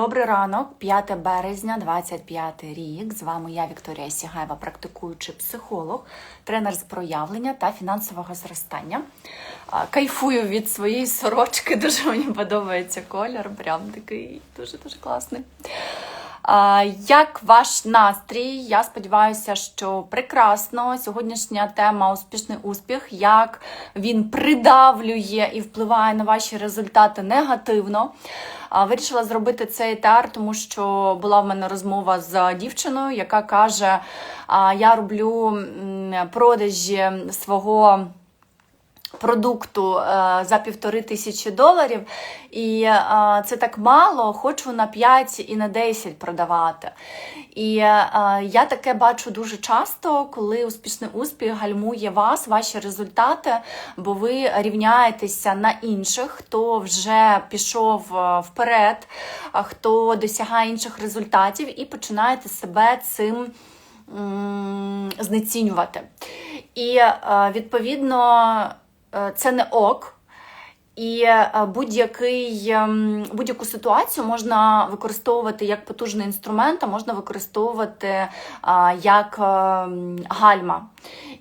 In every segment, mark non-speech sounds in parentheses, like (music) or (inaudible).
Добрий ранок, 5 березня, 25 рік. З вами я, Вікторія Сігаєва, практикуючий психолог, тренер з проявлення та фінансового зростання. Кайфую від своєї сорочки, (laughs) дуже мені подобається колір, прям такий дуже-дуже класний. Як ваш настрій? Я сподіваюся, що прекрасно. Сьогоднішня тема успішний успіх, як він придавлює і впливає на ваші результати негативно. Вирішила зробити цей етер, тому що була в мене розмова з дівчиною, яка каже: я роблю продажі свого. Продукту е, за півтори тисячі доларів, і е, це так мало, хочу на 5 і на 10 продавати. І е, я таке бачу дуже часто, коли успішний успіх гальмує вас, ваші результати, бо ви рівняєтеся на інших, хто вже пішов вперед, хто досягає інших результатів, і починаєте себе цим знецінювати. І відповідно. Е, це не ок. І е, будь-який, ем, будь-яку ситуацію можна використовувати як потужний інструмент, а можна використовувати е, як ем, гальма.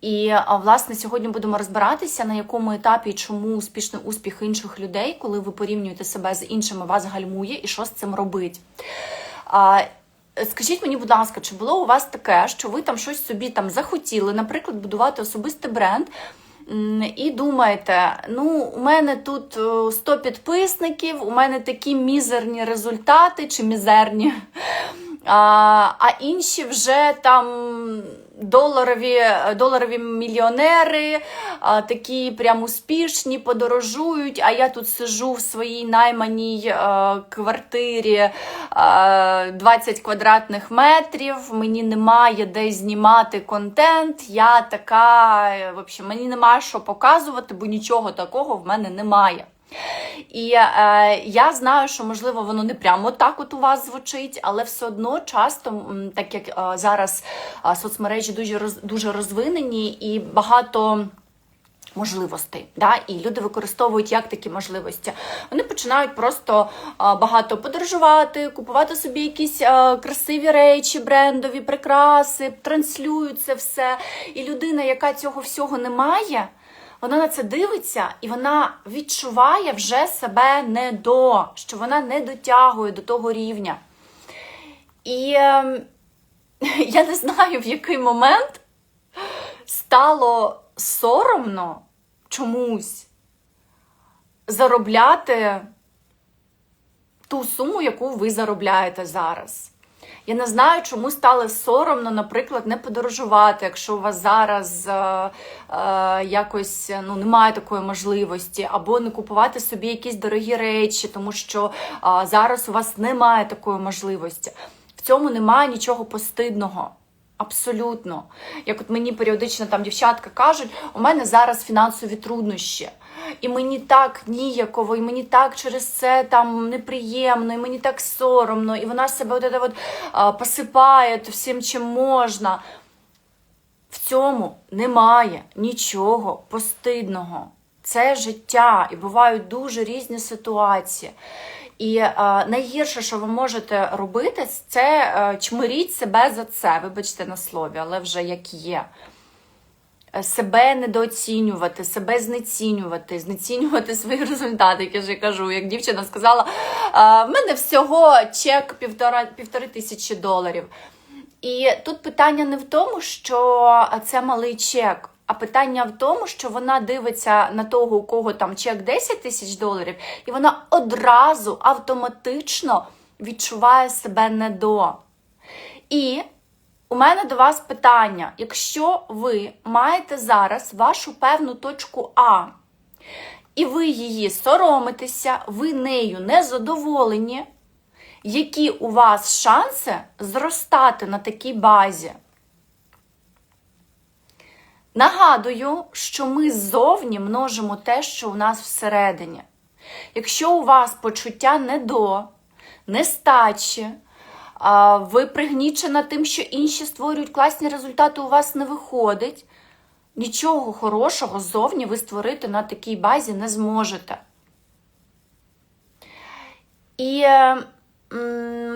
І власне сьогодні будемо розбиратися, на якому етапі і чому успішний успіх інших людей, коли ви порівнюєте себе з іншими, вас гальмує і що з цим робить. Скажіть мені, будь ласка, чи було у вас таке, що ви там щось собі там захотіли, наприклад, будувати особистий бренд? І думаєте, ну, у мене тут 100 підписників, у мене такі мізерні результати чи мізерні, (laughs) а а інші вже там доларові доларові мільйонери, а, такі прям успішні, подорожують. А я тут сижу в своїй найманій а, квартирі а, 20 квадратних метрів. Мені немає де знімати контент. Я така, в общем, мені немає що показувати, бо нічого такого в мене немає. І е, я знаю, що можливо воно не прямо так от у вас звучить, але все одно часто, так як е, зараз е, соцмережі дуже роз, дуже розвинені і багато. Можливостей, да, і люди використовують як такі можливості. Вони починають просто а, багато подорожувати, купувати собі якісь а, красиві речі, брендові прикраси, транслюють це все. І людина, яка цього всього не має, вона на це дивиться і вона відчуває вже себе не до, що вона не дотягує до того рівня. І е, (laughs) я не знаю, в який момент стало соромно чомусь заробляти ту суму, яку ви заробляєте зараз. Я не знаю, чому стало соромно, наприклад, не подорожувати, якщо у вас зараз е, е, якось ну, немає такої можливості, або не купувати собі якісь дорогі речі, тому що е, зараз у вас немає такої можливості. В цьому немає нічого постидного. Абсолютно. Як от мені періодично там дівчатка кажуть, у мене зараз фінансові труднощі. І мені так ніяково, і мені так через це там неприємно, і мені так соромно, і вона себе от, от, посипає всім, чим можна. В цьому немає нічого постидного. Це життя, і бувають дуже різні ситуації. І е, найгірше, що ви можете робити, це е, чмиріть себе за це. Вибачте на слові, але вже як є. Себе недооцінювати, себе знецінювати, знецінювати свої результати, як я вже кажу, як дівчина сказала, в мене всього чек півтора, півтори тисячі доларів. І тут питання не в тому, що це малий чек, а питання в тому, що вона дивиться на того, у кого там чек 10 тисяч доларів, і вона одразу автоматично відчуває себе недо. І у мене до вас питання: якщо ви маєте зараз вашу певну точку А, і ви її соромитеся, ви нею не задоволені, які у вас шанси зростати на такій базі? Нагадую, що ми ззовні множимо те, що у нас всередині. Якщо у вас почуття недо, нестачі, ви пригнічена тим, що інші створюють класні результати, у вас не виходить. Нічого хорошого ззовні ви створити на такій базі не зможете. І м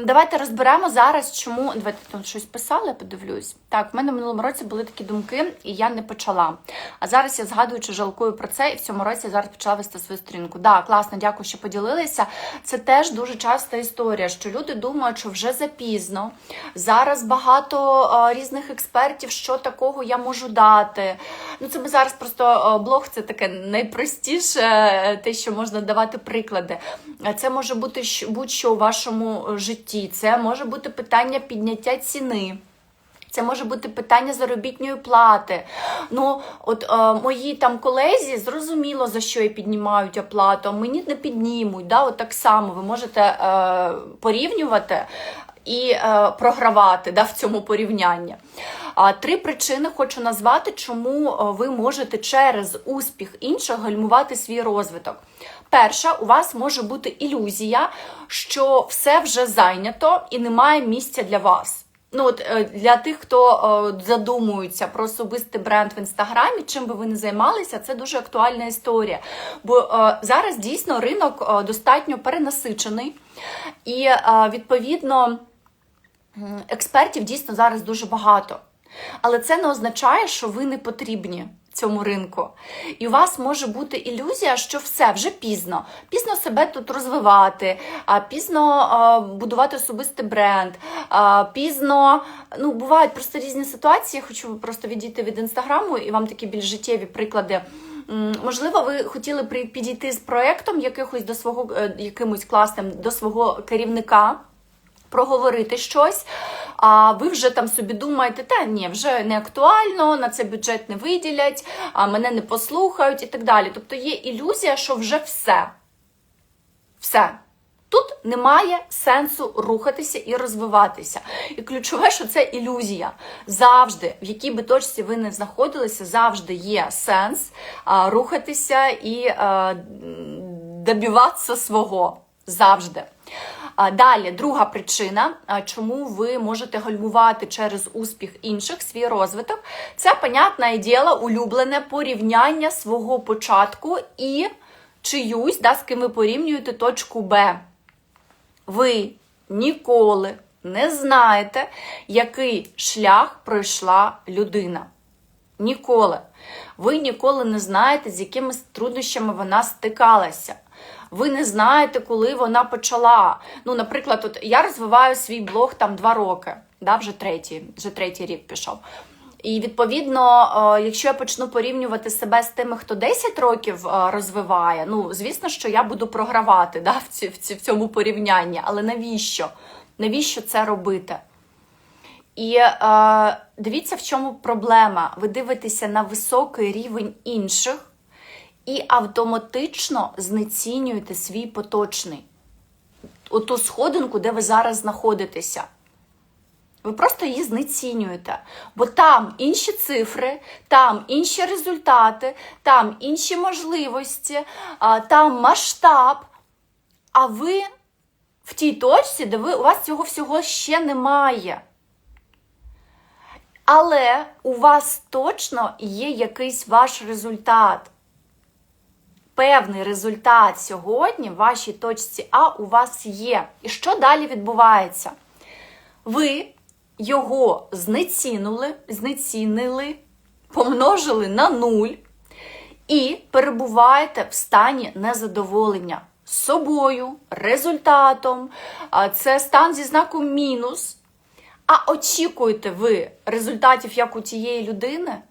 давайте розберемо зараз, чому. Давайте там щось писали, подивлюсь. Так, в мене в минулому році були такі думки, і я не почала. А зараз я згадую, чи жалкую про це, і в цьому році я зараз почала вести свою сторінку. Да, класно, дякую, що поділилися. Це теж дуже часта історія, що люди думають, що вже запізно. Зараз багато е, різних експертів, що такого я можу дати. Ну, це ми зараз просто блог це таке найпростіше, е, те, що можна давати приклади. Це може бути будь-що у вашому е, житті. Це може бути питання підняття ціни. Це може бути питання заробітної плати. Ну, от е, мої там колезі зрозуміло за що я піднімають оплату, а мені не піднімуть. Да? От так само ви можете е, порівнювати і е, програвати да, в цьому порівнянні. Три причини хочу назвати, чому е, ви можете через успіх інших гальмувати свій розвиток. Перша, у вас може бути ілюзія, що все вже зайнято і немає місця для вас. Ну, от е, для тих, хто е, задумується про особистий бренд в інстаграмі, чим би ви не займалися, це дуже актуальна історія. Бо зараз дійсно ринок достатньо перенасичений, і відповідно експертів дійсно зараз дуже багато. Але це не означає, що ви не потрібні цьому ринку. І у вас може бути ілюзія, що все вже пізно. Пізно себе тут розвивати, пізно будувати особистий бренд, пізно. Ну, бувають просто різні ситуації. Хочу просто відійти від інстаграму і вам такі більш життєві приклади. Можливо, ви хотіли підійти з проектом якихось до свого е, якимось класним до свого керівника проговорити щось, а ви вже там собі думаєте, та ні, вже не актуально, на це бюджет не виділять, а мене не послухають і так далі. Тобто є ілюзія, що вже все. Все. Тут немає сенсу рухатися і розвиватися. І ключове, що це ілюзія. Завжди, в якій би точці ви не знаходилися, завжди є сенс а, рухатися і а, добиватися свого. Завжди. Далі, друга причина, чому ви можете гальмувати через успіх інших свій розвиток, це, понятне діло, улюблене порівняння свого початку і чиюсь, да, з ким ви порівнюєте точку Б. Ви ніколи не знаєте, який шлях пройшла людина. Ніколи. Ви ніколи не знаєте, з якими труднощами вона стикалася. Ви не знаєте, коли вона почала. Ну, наприклад, от я розвиваю свій блог там два роки, да, вже третій, вже третій рік пішов. І відповідно, е, якщо я почну порівнювати себе з тими, хто 10 років е, розвиває, ну звісно, що я буду програвати да, в, цьому порівнянні. Але навіщо? Навіщо це робити? І е, дивіться, в чому проблема. Ви дивитеся на високий рівень інших і автоматично знецінюєте свій поточний. Оту сходинку, де ви зараз знаходитеся. Ви просто її знецінюєте. Бо там інші цифри, там інші результати, там інші можливості, там масштаб. А ви в тій точці, де ви, у вас цього всього ще немає. Але у вас точно є якийсь ваш результат. Певний результат сьогодні в вашій точці А у вас є. І що далі відбувається? Ви його знецінили, знецінили, помножили на нуль і перебуваєте в стані незадоволення собою, результатом. Це стан зі знаком мінус. А очікуєте ви результатів як у тієї людини?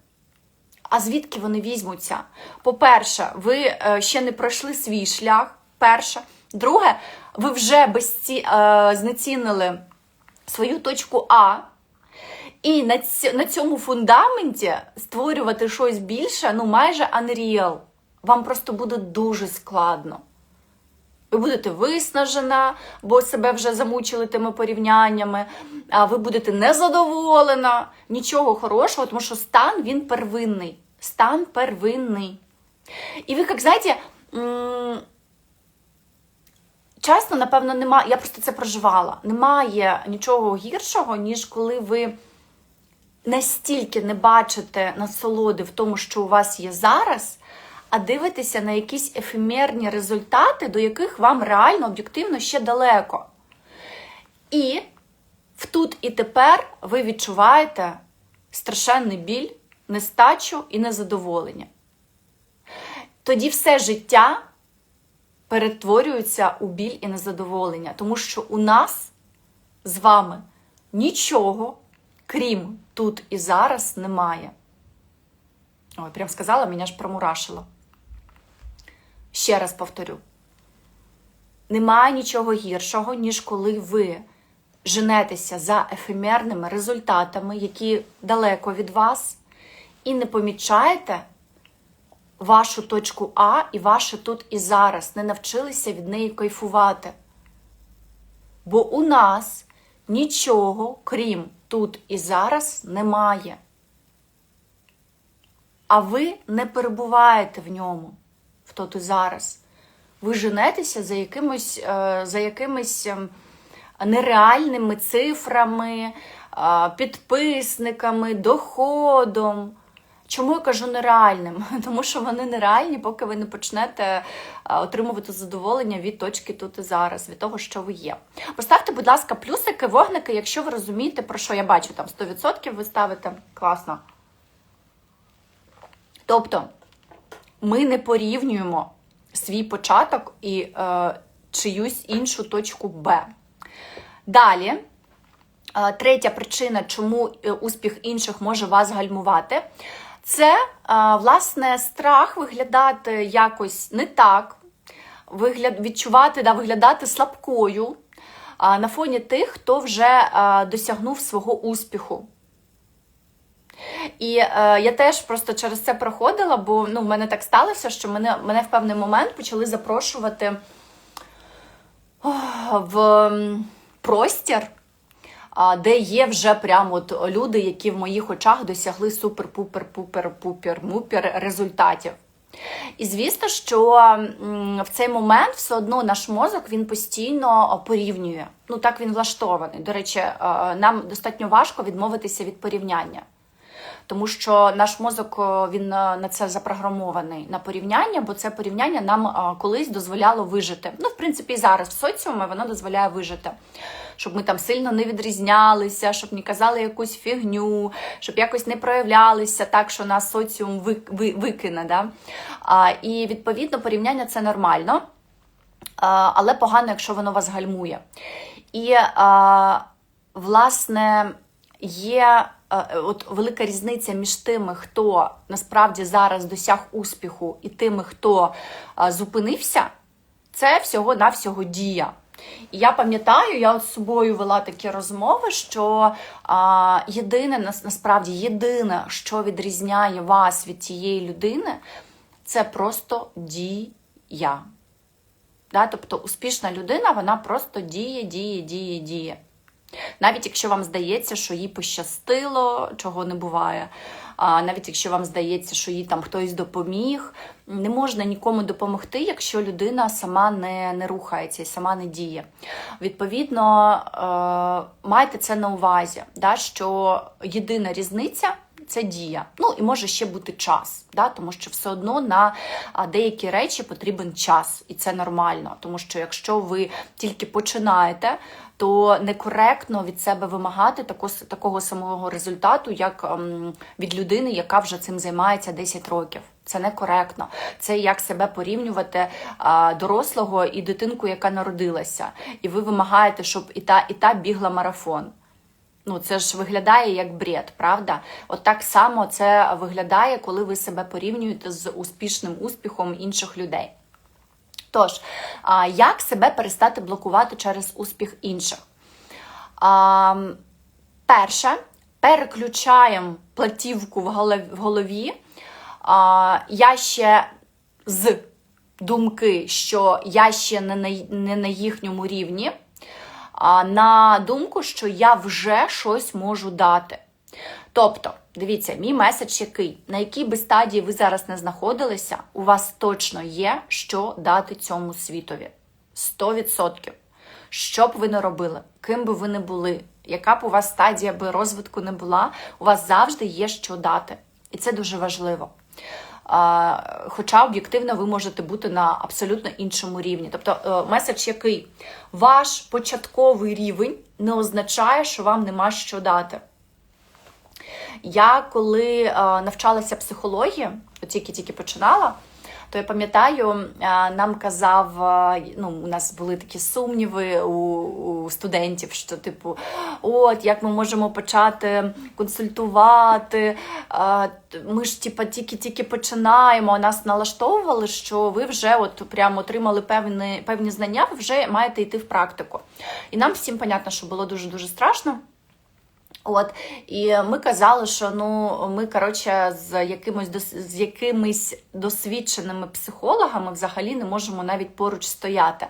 А звідки вони візьмуться? По-перше, ви е, ще не пройшли свій шлях. Перше. Друге, ви вже безці... е, знецінили свою точку А. І на, на цьому фундаменті створювати щось більше, ну майже unreal. Вам просто буде дуже складно. Ви будете виснажена, бо себе вже замучили тими порівняннями, а ви будете незадоволена, нічого хорошого, тому що стан він первинний. Стан первинний. І ви, як знаєте, часто, напевно, немає, я просто це проживала. Немає нічого гіршого, ніж коли ви настільки не бачите насолоди в тому, що у вас є зараз, а дивитеся на якісь ефемерні результати, до яких вам реально об'єктивно ще далеко. І в тут і тепер ви відчуваєте страшенний біль, нестачу і незадоволення. Тоді все життя перетворюється у біль і незадоволення, тому що у нас з вами нічого, крім тут і зараз, немає. Ой, прям сказала, мене ж промурашило. Ще раз повторю: немає нічого гіршого, ніж коли ви женетеся за ефемерними результатами, які далеко від вас, і не помічаєте вашу точку А і ваше тут і зараз, не навчилися від неї кайфувати. Бо у нас нічого, крім тут і зараз, немає. А ви не перебуваєте в ньому, в тут і зараз. Ви женетеся за якимось, е, за якимись ем, нереальними цифрами, підписниками, доходом. Чому я кажу нереальним? (laughs) Тому що вони нереальні, поки ви не почнете е, отримувати задоволення від точки тут і зараз, від того, що ви є. Поставте, будь ласка, плюсики, вогники, якщо ви розумієте, про що я бачу, там 100% ви ставите. Класно. Тобто, ми не порівнюємо свій початок і е, чиюсь іншу точку Б. Далі, е, третя причина, чому е, успіх інших може вас гальмувати, це, власне, страх виглядати якось не так, вигляд, відчувати, да, виглядати слабкою на фоні тих, хто вже досягнув свого успіху. І е, я теж просто через це проходила, бо ну, в мене так сталося, що мене, мене в певний момент почали запрошувати в простір, де є вже прямо от люди, які в моїх очах досягли супер-пупер-пупер-пупер-мупер результатів. І звісно, що в цей момент все одно наш мозок він постійно порівнює. Ну так він влаштований. До речі, нам достатньо важко відмовитися від порівняння. Тому що наш мозок він е, на це запрограмований на порівняння, бо це порівняння нам е, колись дозволяло вижити. Ну, в принципі, і зараз в соціумі воно дозволяє вижити. Щоб ми там сильно не відрізнялися, щоб не казали якусь фігню, щоб якось не проявлялися так, що нас соціум ви, ви, викине. Да? А, і відповідно порівняння це нормально, але погано, якщо воно вас гальмує. І, а, власне, є е, от велика різниця між тими, хто насправді зараз досяг успіху, і тими, хто е, зупинився, це всього-навсього дія. І я пам'ятаю, я з собою вела такі розмови, що а, єдине насправді єдине, що відрізняє вас від тієї людини, це просто дія. Да? Тобто успішна людина, вона просто діє, діє, діє, діє. Навіть якщо вам здається, що їй пощастило, чого не буває. А навіть якщо вам здається, що їй там хтось допоміг, не можна нікому допомогти, якщо людина сама не, не рухається і сама не діє. Відповідно, е, майте це на увазі, да, що єдина різниця. Це дія. Ну і може ще бути час, да? тому що все одно на деякі речі потрібен час, і це нормально. Тому що якщо ви тільки починаєте, то некоректно від себе вимагати тако, такого самого результату, як ем, від людини, яка вже цим займається 10 років. Це некоректно. Це як себе порівнювати а, дорослого і дитинку, яка народилася, і ви вимагаєте, щоб і та, і та бігла марафон. Ну, це ж виглядає як бред, правда? От так само це виглядає, коли ви себе порівнюєте з успішним успіхом інших людей. Тож, як себе перестати блокувати через успіх інших? Перше, переключаємо платівку в голові. Я ще з думки, що я ще не на, їхньому рівні, на думку, що я вже щось можу дати. Тобто, дивіться, мій меседж який, на якій би стадії ви зараз не знаходилися, у вас точно є, що дати цьому світові. 100%. Що б ви не робили, ким би ви не були, яка б у вас стадія би розвитку не була, у вас завжди є що дати. І це дуже важливо. Хоча об'єктивно ви можете бути на абсолютно іншому рівні. Тобто, е, меседж який? Ваш початковий рівень не означає, що вам нема що дати. Я коли е, навчалася психології, тільки-тільки починала, то я пам'ятаю, нам казав, ну, у нас були такі сумніви у, у студентів, що, типу, от як ми можемо почати консультувати. Ми ж типу, тільки-тільки починаємо. Нас налаштовували, що ви вже от прямо отримали певні, певні знання, ви вже маєте йти в практику. І нам всім, понятно, що було дуже-дуже страшно. От і ми казали, що ну ми коротше з якимось з якимись досвідченими психологами взагалі не можемо навіть поруч стояти.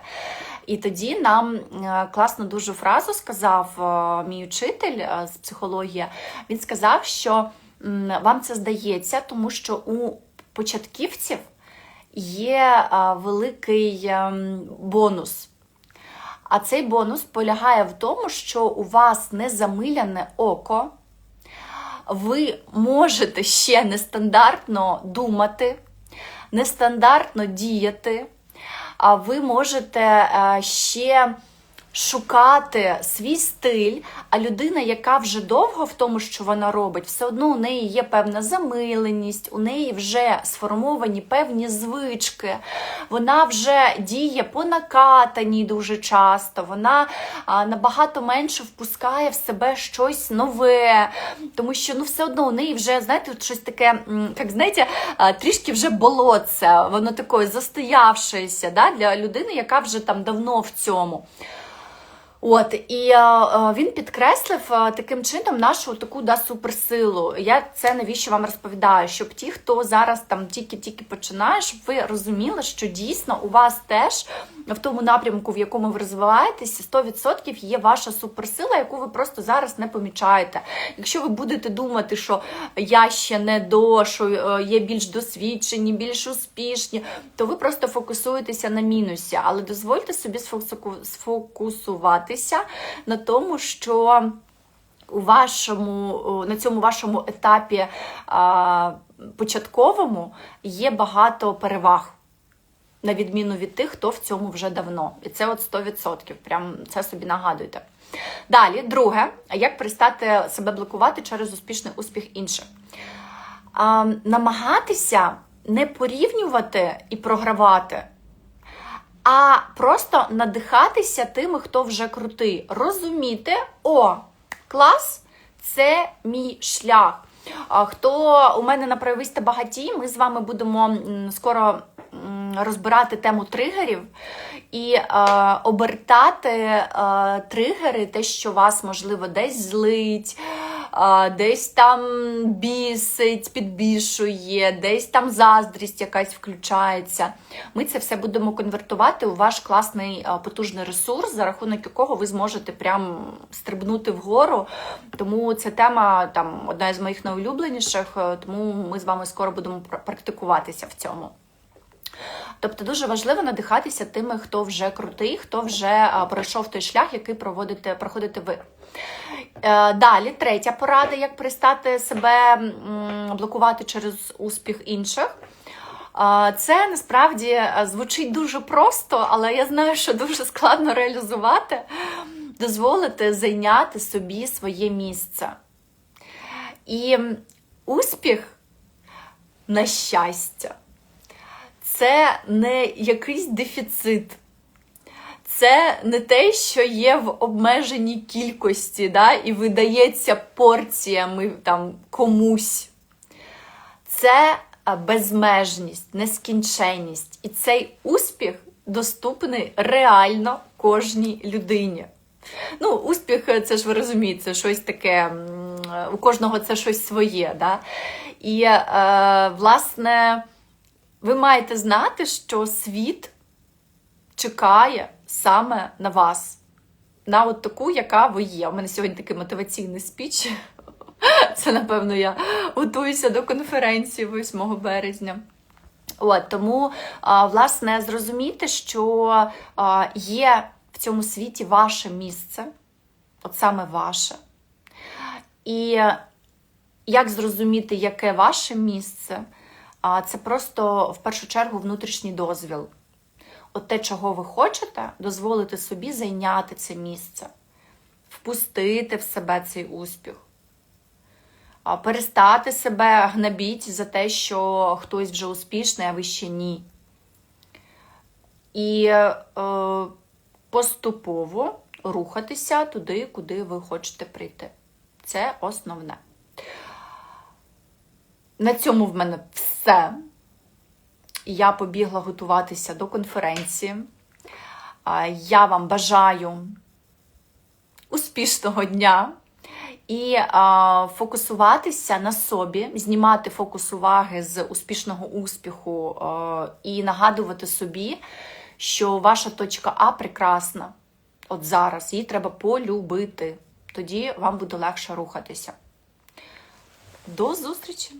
І тоді нам е, класну дуже фразу сказав е, мій учитель е, з психології. Він сказав, що вам це здається, тому що у початківців є великий ем, бонус. А цей бонус полягає в тому, що у вас незамиляне око, ви можете ще нестандартно думати, нестандартно діяти, а ви можете е, ще шукати свій стиль, а людина, яка вже довго в тому, що вона робить, все одно у неї є певна замиленість, у неї вже сформовані певні звички, вона вже діє по накатаній дуже часто, вона набагато менше впускає в себе щось нове, тому що ну все одно у неї вже, знаєте, щось таке, як знаєте, трішки вже болотце, воно таке застоявшееся да, для людини, яка вже там давно в цьому. От і е, е, він підкреслив е, таким чином нашу таку да, суперсилу. Я це навіщо вам розповідаю, щоб ті, хто зараз там тільки-тільки починає, щоб ви розуміли, що дійсно у вас теж в тому напрямку, в якому ви розвиваєтеся, 100% є ваша суперсила, яку ви просто зараз не помічаєте. Якщо ви будете думати, що я ще не до, що е, є більш досвідчені, більш успішні, то ви просто фокусуєтеся на мінусі. Але дозвольте собі сфокусу- сфокусуватися на тому, що у вашому, на цьому вашому етапі а, початковому є багато переваг. На відміну від тих, хто в цьому вже давно. І це от 100%. Прям це собі нагадуйте. Далі, друге, як перестати себе блокувати через успішний успіх інших. Намагатися не порівнювати і програвати, а просто надихатися тими, хто вже крутий. Розуміти, о, клас, це мій шлях. Хто у мене на проявисте багатій, ми з вами будемо скоро розбирати тему тригерів і е, обертати е, тригери, те, що вас, можливо, десь злить, десь там бісить, підбішує, десь там заздрість якась включається. Ми це все будемо конвертувати у ваш класний потужний ресурс, за рахунок якого ви зможете прям стрибнути вгору. Тому ця тема там одна із моїх найулюбленіших, е, тому ми з вами скоро будемо практикуватися в цьому. Тобто дуже важливо надихатися тими, хто вже крутий, хто вже пройшов той шлях, який проводите, проходите ви. Е, Далі, третя порада, як перестати себе блокувати через успіх інших. Це насправді е, звучить дуже просто, але я знаю, що дуже складно реалізувати. Дозволити зайняти собі своє місце. І успіх, на щастя, це не якийсь дефіцит. Це не те, що є в обмеженій кількості, да, і видається порціями там, комусь. Це безмежність, нескінченність. І цей успіх доступний реально кожній людині. Ну, успіх, це ж ви розумієте, щось таке, у кожного це щось своє. Да? І, е, власне, ви маєте знати, що світ чекає саме на вас, на от таку, яка ви є. У мене сьогодні такий мотиваційний спіч. (laughs) Це, напевно, я готуюся до конференції 8 березня. От, тому, власне, зрозуміти, що є в цьому світі ваше місце, от саме ваше. І як зрозуміти, яке ваше місце? це просто в першу чергу внутрішній дозвіл. От те, чого ви хочете, дозволити собі зайняти це місце, впустити в себе цей успіх, перестати себе гнобіть за те, що хтось вже успішний, а ви ще ні. І е, поступово рухатися туди, куди ви хочете прийти. Це основне. На цьому в мене все. Я побігла готуватися до конференції. Я вам бажаю успішного дня і фокусуватися на собі, знімати фокус уваги з успішного успіху і нагадувати собі, що ваша точка А прекрасна. От зараз її треба полюбити. Тоді вам буде легше рухатися. До зустрічі!